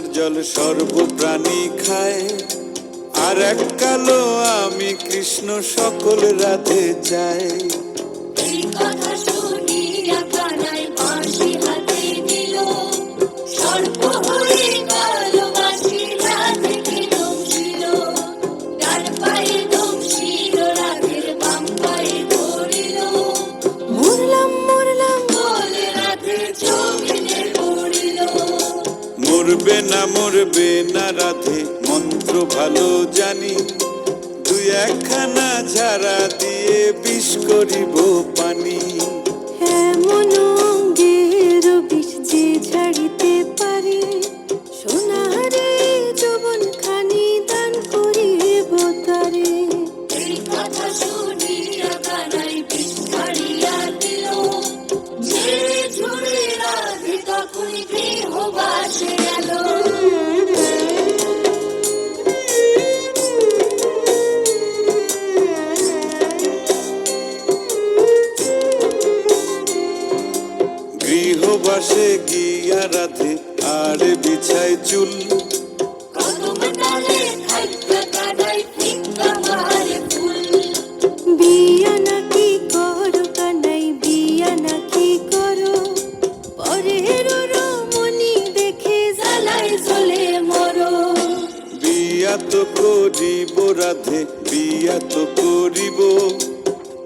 যমুনার জল সর্বপ্রাণী খায়। আর এক কালো আমি কৃষ্ণ সকল রাতে চাই। মরবে না রাধে, মন্ত্র ভালো জানি। দুই একখানা ঝাড়া দিয়ে বিষ করিব পানি। হ্যাঁ অঙ্গের বিষ যে ছাড়িতে গৃহবাসে গিয়া রাধে আর বিছায় চুল। বিয়া তো করিব রাধে বিয়া তো করিব।